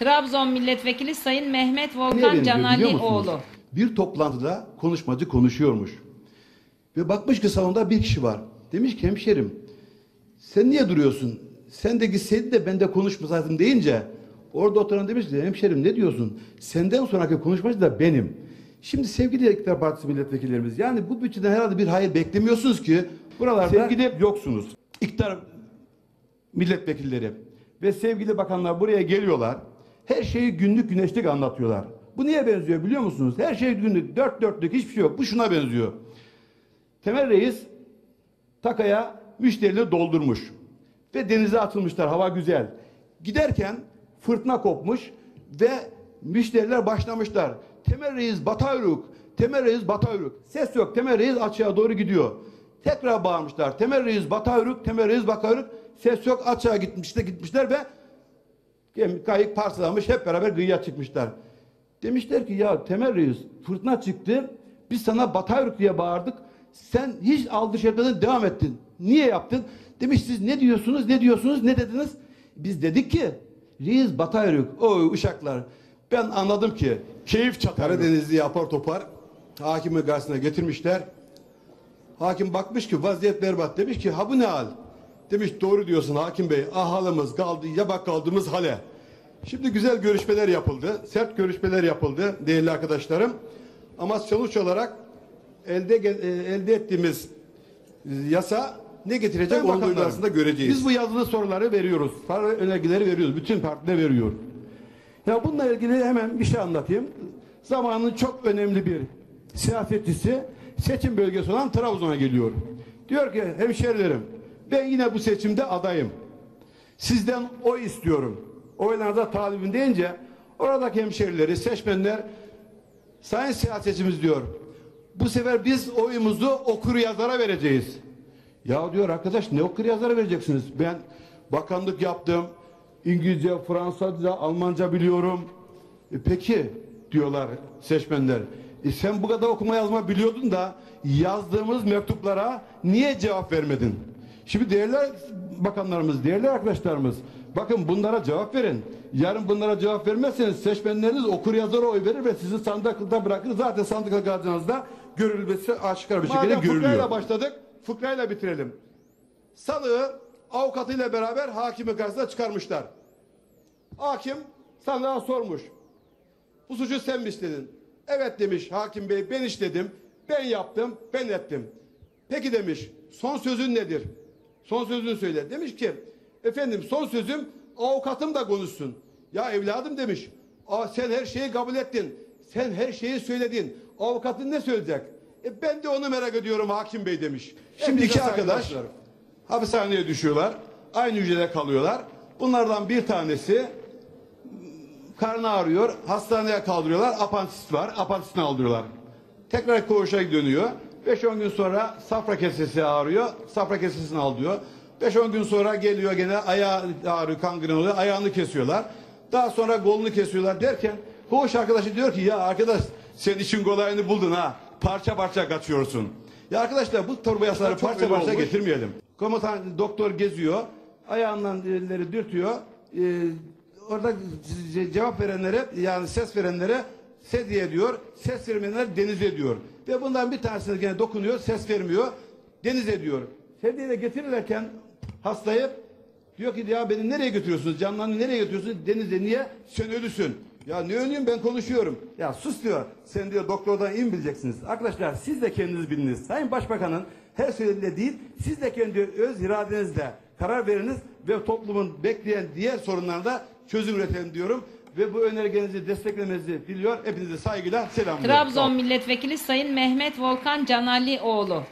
Trabzon Milletvekili Sayın Mehmet Volkan Canalioğlu. Bir toplantıda konuşmacı konuşuyormuş. Ve bakmış ki salonda bir kişi var. Demiş ki hemşerim sen niye duruyorsun? Sen de gitseydin de ben de konuşmasaydım deyince orada oturan demiş ki hemşerim ne diyorsun? Senden sonraki konuşmacı da benim. Şimdi sevgili İktidar Partisi milletvekillerimiz yani bu bütçeden herhalde bir hayır beklemiyorsunuz ki buralarda sevgili yoksunuz. İktidar milletvekilleri ve sevgili bakanlar buraya geliyorlar. Her şeyi günlük güneşlik anlatıyorlar. Bu niye benziyor biliyor musunuz? Her şey günlük, dört dörtlük hiçbir şey yok. Bu şuna benziyor. Temel Reis takaya müşterileri doldurmuş. Ve denize atılmışlar. Hava güzel. Giderken fırtına kopmuş ve müşteriler başlamışlar. Temel Reis Batayruk, Temel Reis Batayruk. Ses yok. Temel Reis açığa doğru gidiyor. Tekrar bağırmışlar. Temel Reis Batayruk, Temel Reis Batayruk. Ses yok. Açığa gitmişler, gitmişler ve gemi, kayık parçalanmış. Hep beraber kıyıya çıkmışlar. Demişler ki ya Temel Reis fırtına çıktı. Biz sana Batayruk diye bağırdık. Sen hiç aldırış etmeden devam ettin. Niye yaptın? Demiş siz ne diyorsunuz, ne diyorsunuz, ne dediniz? Biz dedik ki Reis Batayruk, o uşaklar. Ben anladım ki keyif çatar. Karadenizli apar topar hakimin karşısına getirmişler. Hakim bakmış ki vaziyet berbat. Demiş ki ha bu ne hal? Demiş doğru diyorsun hakim bey. Ah halımız kaldı ya bak kaldığımız hale. Şimdi güzel görüşmeler yapıldı. Sert görüşmeler yapıldı değerli arkadaşlarım. Ama sonuç olarak elde e, elde ettiğimiz e, yasa ne getirecek onu aslında göreceğiz. Biz bu yazılı soruları veriyoruz. Soru önergeleri veriyoruz. Bütün partiler veriyor. Ya bununla ilgili hemen bir şey anlatayım. Zamanın çok önemli bir siyasetçisi seçim bölgesi olan Trabzon'a geliyor. Diyor ki hemşerilerim ben yine bu seçimde adayım. Sizden oy istiyorum. Oylarınıza talibim deyince oradaki hemşerileri, seçmenler sayın siyasetçimiz diyor. Bu sefer biz oyumuzu okur yazara vereceğiz. Ya diyor arkadaş ne okur yazara vereceksiniz? Ben bakanlık yaptım. İngilizce, Fransızca, Almanca biliyorum. E peki diyorlar seçmenler. E sen bu kadar okuma yazma biliyordun da yazdığımız mektuplara niye cevap vermedin? Şimdi değerli bakanlarımız, değerli arkadaşlarımız bakın bunlara cevap verin. Yarın bunlara cevap vermezseniz seçmenleriniz okur yazara oy verir ve sizi sandıkta bırakır. Zaten sandıkta kaldığınızda görülmesi aşikar bir şekilde Madem görülüyor. fıkrayla başladık. Fıkrayla bitirelim. Sanığı avukatıyla beraber hakimin karşısına çıkarmışlar. Hakim sanığa sormuş. Bu suçu sen mi işledin? Evet demiş hakim bey ben işledim. Ben yaptım, ben ettim. Peki demiş son sözün nedir? Son sözünü söyle. Demiş ki efendim son sözüm avukatım da konuşsun. Ya evladım demiş. "Aa, sen her şeyi kabul ettin. Sen her şeyi söyledin. Avukatın ne söyleyecek? E, ben de onu merak ediyorum hakim bey demiş. Şimdi iki arkadaş hapishaneye düşüyorlar. Aynı hücrede kalıyorlar. Bunlardan bir tanesi karnı ağrıyor. Hastaneye kaldırıyorlar. Apandisit var. Apantisini aldırıyorlar. Tekrar koğuşa dönüyor. 5-10 gün sonra safra kesesi ağrıyor. Safra kesesini aldırıyor. 5-10 gün sonra geliyor gene ayağı ağrıyor, kangren oluyor. Ayağını kesiyorlar. Daha sonra kolunu kesiyorlar derken koğuş arkadaşı diyor ki ya arkadaş sen işin kolayını buldun ha. Parça parça kaçıyorsun. Ya arkadaşlar bu torba yasaları parça parça olmuş. getirmeyelim. Komutan doktor geziyor. Ayağından elleri dürtüyor. Ee, orada ce- cevap verenlere yani ses verenlere sedye diyor. Ses vermeyenler denize diyor. Ve bundan bir tanesine gene dokunuyor. Ses vermiyor. Denize diyor. Sedyeyle getirirlerken hastayı diyor ki ya beni nereye götürüyorsunuz? Canlarını nereye götürüyorsunuz? Denize niye? Sen ölüsün. Ya ne ölüyüm ben konuşuyorum. Ya sus diyor. Sen diyor doktordan iyi bileceksiniz? Arkadaşlar siz de kendiniz biliniz. Sayın Başbakan'ın her söylediğinde değil siz de kendi öz iradenizle karar veriniz ve toplumun bekleyen diğer sorunlarda çözüm üretelim diyorum. Ve bu önergenizi desteklemenizi biliyor. Hepinize saygıyla selamlıyorum. Trabzon Milletvekili Sayın Mehmet Volkan Canalioğlu.